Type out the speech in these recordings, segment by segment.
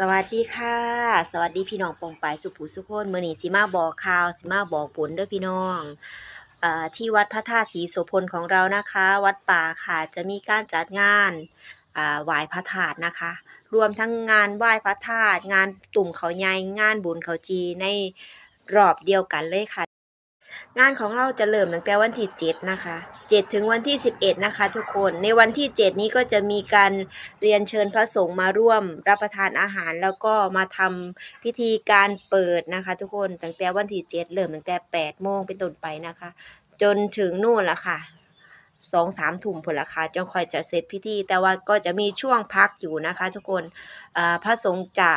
สวัสดีค่ะ สวัสดีพี่น้องปองปายสุภูสุโคนเมื่อนี้สิมาบอกข่าวสิมาบอกผลด้อพี่น้องอที่วัดพระธาตุศรีโสพลของเรานะคะ วัดป่าค่ะจะมีการจัดงานไหว้พระธาตุนะคะ รวมทั้งงานไหว้พระธาตุงานตุ่มเขาใหญ่งานบุญเขาจีในรอบเดียวกันเลยค่ะ งานของเราจะเริ่มตั้งแต่วันที่ 7 นะคะ 7 ถึงวันที่ 11 นะคะ ทุกคน ในวันที่ 7 นี้ก็จะมีการเรียนเชิญพระสงฆ์มาร่วมรับประทานอาหาร แล้วก็มาทำพิธีการเปิดนะคะ ทุกคน ตั้งแต่วันที่ 7 เริ่มตั้งแต่ 8 โมงเป็นต้นไปนะคะ จนถึงนู่นละค่ะสองสามทุ่มผลละค่ะจนค่อยจะเสร็จพิธี แต่ว่าก็จะมีช่วงพักอยู่นะคะ ทุกคนพระสงฆ์จะ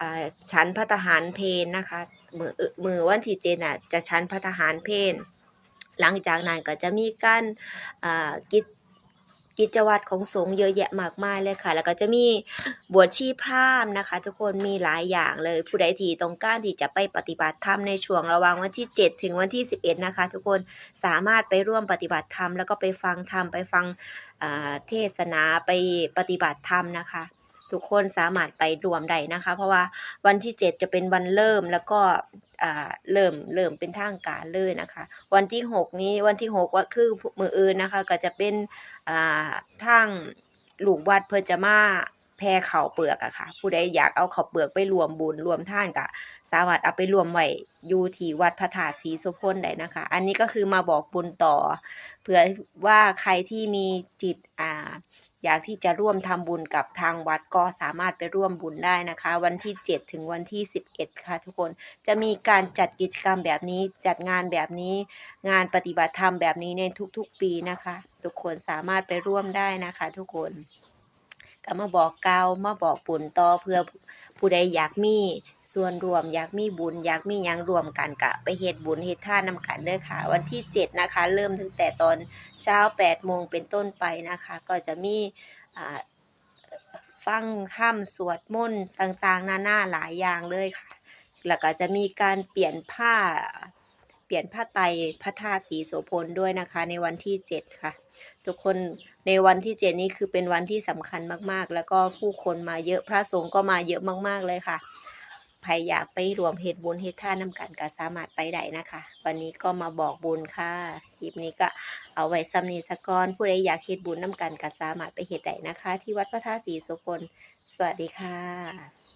อ่าฉันพระทหารเพลนะคะ มือมือวันที่เจดน่ะจะฉันพระทหารเพลหลังจากนั้นก็จะมีการกิจกิจวัตรของสงฆ์เยอะแยะมากมายเลยค่ะ แล้วก็จะมีบวชชีพราหมณ์นะคะ ทุกคนมีหลายอย่างเลยผู้ใดที่ต้องการที่จะไปปฏิบัติธรรมในช่วงระหว่างวันที่ 7 ถึงวันที่ 11 นะคะ ทุกคนสามารถไปร่วมปฏิบัติธรรมแล้วก็ไปฟังธรรมไปฟังเทศนาไปปฏิบัติธรรมนะคะ ทุกคนสามารถไปรวมได้นะคะ เพราะว่าวันที่ 7 จะเป็นวันเริ่มแล้วก็เริ่มเริ่มเป็นทางการเลยนะคะ วันที่ 6 นี้วันที่6ว่าคือมืออื่นนะคะ ก็จะเป็นอ่าทางลูกวัดเพิ่นจะมาแพ่ข้าวเปลือกอะค่ะ ผู้ใดอยากเอาข้าวเปลือกไปรวมบุญรวมท่านก็สามารถเอาไปรวมไว้อยู่ที่วัดพระธาตุศรีโสพลได้นะคะ อันนี้ก็คือมาบอกบุญต่อเผื่อว่าใครที่มีจิตอ่า อยากที่จะร่วมทำบุญกับทางวัดก็สามารถไปร่วมบุญได้นะคะ วันที่ 7 ถึงวันที่ 11 ค่ะทุกคนจะมีการจัดกิจกรรมแบบนี้จัดงานแบบนี้ งานปฏิบัติธรรมแบบนี้ในทุกๆปีนะคะ ทุกคนสามารถไปร่วมได้นะคะ ทุกคนก็มาบอกกล่าวมาบอกบุญต่อเพื่อ ผู้ใดอยากมีส่วนรวมอยากมีบุญ อยากมียังรวมกันกะไปเฮ็ดบุญเฮ็ดทานนำกันเด้อค่ะ วันที่ 7 นะคะ เริ่มตั้งแต่ตอนเช้า8โมงเป็นต้นไปนะคะ ก็จะมีฟังถ้ำสวดมนต์ต่างๆ นานาหลายอย่างเลยค่ะ แล้วก็จะมีการเปลี่ยนผ้า เปลี่ยนผ้าไตรพระธาตุศรีโสพลด้วยนะคะ ในวันที่ 7 ค่ะ ทุกคนในวันที่ 7 นี้คือเป็นวันที่สำคัญมากๆ แล้วก็ผู้คนมาเยอะพระสงฆ์ก็มาเยอะมาก ๆ เลยค่ะใครอยากไปรวมเฮ็ดบุญเฮ็ดท่านนํกันก็สามารถไปได้นะคะ วันนี้ก็มาบอกบุญค่ะคลิปนี้ก็เอาไว้ซ้ำนี้ซะก่อนผู้ใดอยากเฮ็ดบุญนํกันก็สามารถไปเฮ็ดได้นะคะ ที่วัดพระธาตุศรีโสพลสวัสดีค่ะ